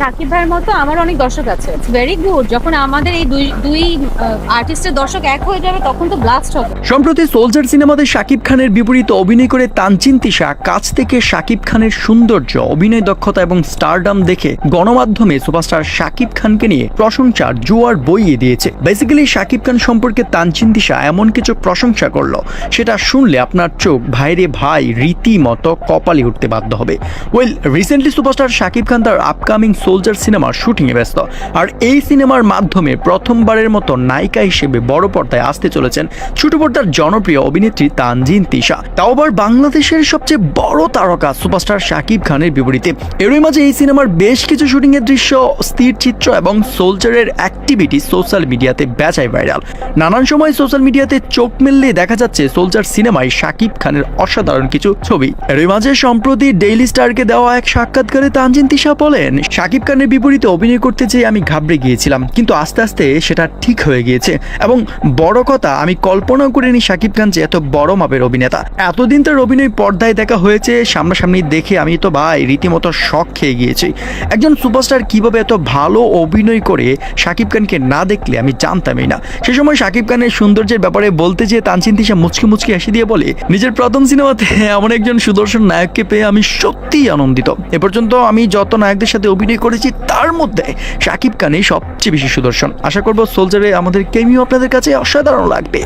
সাকিব ভাইয়ের মতো আমার অনেক দর্শক আছে। ভেরি গুড যখন আমাদের এই দুই দুই আর্টিস্টের দর্শক এক হয়ে যাবে, তখন তো ব্লাস্ট হবে। সম্প্রতি সোলজার সিনেমাতে শাকিব খানের বিপরীতে অভিনয় করে তানচিন তিশা কাছ থেকে শাকিব খানের সৌন্দর্য, অভিনয় দক্ষতা এবং স্টারডাম দেখে গণমাধ্যমে সুপারস্টার শাকিব খানকে নিয়ে প্রশংসার জোয়ার বইয়ে দিয়েছে। বেসিক্যালি শাকিব খান সম্পর্কে তানচিন তিশা এমন কিছু প্রশংসা করল, সেটা শুনলে আপনার চোখ ভাইরে ভাই রীতিমতো কপালে উঠতে বাধ্য হবে। Well recently superstar Shakib Khan তার আপকামিং সোলজার সিনেমার শুটিংয়ে ব্যস্ত। আর এই সিনেমার মাধ্যমে প্রথমবারের মতো নায়িকা হিসেবে বড় পর্দায় আসতে চলেছেন ছোট পর্দার জনপ্রিয় অভিনেত্রী তানজিন তিশা। তাও আবার বাংলাদেশের সবচেয়ে বড় তারকা সুপারস্টার শাকিব খানের বিপরীতে। এরই মাঝে এই সিনেমার বেশ কিছু শুটিংয়ের দৃশ্য, স্থির চিত্র এবং সোলজারের অ্যাক্টিভিটি সোশ্যাল মিডিয়াতে বেচায় ভাইরাল নানান সময় সোশ্যাল মিডিয়াতে চোখ মেললে দেখা যাচ্ছে সোলজার সিনেমায় শাকিব খানের অসাধারণ কিছু ছবি। এরই মাঝে সম্প্রতি ডেইলি স্টারকে দেওয়া এক সাক্ষাৎকারে তানজিন তিশা বলেন শাকিব খানের বিপরীতে অভিনয় করতে যেয়ে আমি ঘাবড়ে গিয়েছিলাম, কিন্তু আস্তে আস্তে সেটা ঠিক হয়ে গিয়েছে এবং বড় কথা, আমি কল্পনা করিনি শাকিব খান যে এত বড় মাপের অভিনেতা। এতদিন তার অভিনয় পর্দায় দেখা হয়েছে, সামনাসামনি দেখে আমি তো ভাই রীতিমতো শখ খেয়ে গিয়েছি। একজন সুপারস্টার কীভাবে এত ভালো অভিনয় করে শাকিব খানকে না দেখলে আমি জানতামই না। সে সময় শাকিব খানের সৌন্দর্যের ব্যাপারে বলতে যে তানচিন তিশা মুচকি মুচকি হাসি দিয়ে বলে, নিজের প্রথম সিনেমাতে এমন একজন সুদর্শন নায়ককে পেয়ে আমি সত্যিই আনন্দিত। এ পর্যন্ত আমি যত নায়কদের সাথে অভিনয় করেছি তার মধ্যে শাকিব খানই সবচেয়ে বেশি সুদর্শন। আশা করব সোলজারে আমাদের কেমিও আপনাদের কাছে অসাধারণ লাগবে।